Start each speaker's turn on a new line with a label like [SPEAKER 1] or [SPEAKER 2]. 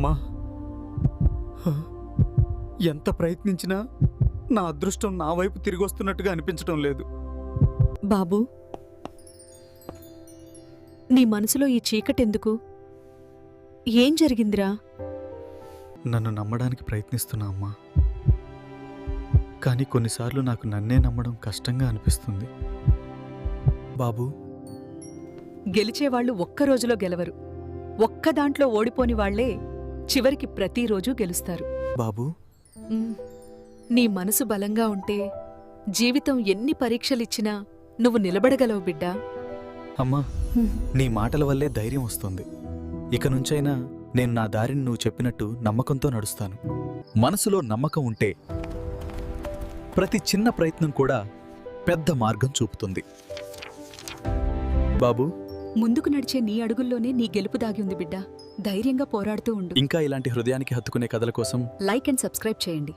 [SPEAKER 1] అమ్మా. ఎంత ప్రయత్నించినా నా అదృష్టం నా వైపు తిరిగి వస్తున్నట్టుగా అనిపించడం లేదు.
[SPEAKER 2] బాబూ నీ మనసులో ఈ చీకటెందుకు? ఏం జరిగిందిరా?
[SPEAKER 1] నన్ను నమ్మడానికి ప్రయత్నిస్తున్నా అమ్మా. కానీ కొన్నిసార్లు నాకు నన్నే నమ్మడం కష్టంగా అనిపిస్తుంది. బాబు.
[SPEAKER 2] గెలిచేవాళ్ళు ఒక్క రోజులో గెలవరు. ఒక్క దాంట్లో ఓడిపోని వాళ్ళే చివరికి ప్రతిరోజు గెలుస్తారు.
[SPEAKER 1] బాబు?
[SPEAKER 2] ఉమ్, నీ మనసు బలంగా ఉంటే జీవితం ఎన్ని పరీక్షలిచ్చినా నువ్వు నిలబడగలవు బిడ్డా.
[SPEAKER 1] అమ్మా నీ మాటల వల్లే ధైర్యం వస్తుంది. ఇక నుంచైనా నేను నా దారిని నువ్వు చెప్పినట్టు నమ్మకంతో నడుస్తాను. మనసులో నమ్మకం ఉంటే ప్రతి చిన్న ప్రయత్నం కూడా పెద్ద మార్గం చూపుతుంది. బాబు
[SPEAKER 2] ముందుకు నడిచే నీ అడుగుల్లోనే నీ గెలుపు దాగి ఉంది బిడ్డా. ధైర్యంగా పోరాడుతూ ఉండు.
[SPEAKER 1] ఇంకా ఇలాంటి హృదయానికి హత్తుకునే కథల కోసం
[SPEAKER 2] లైక్ అండ్ సబ్స్క్రైబ్ చేయండి.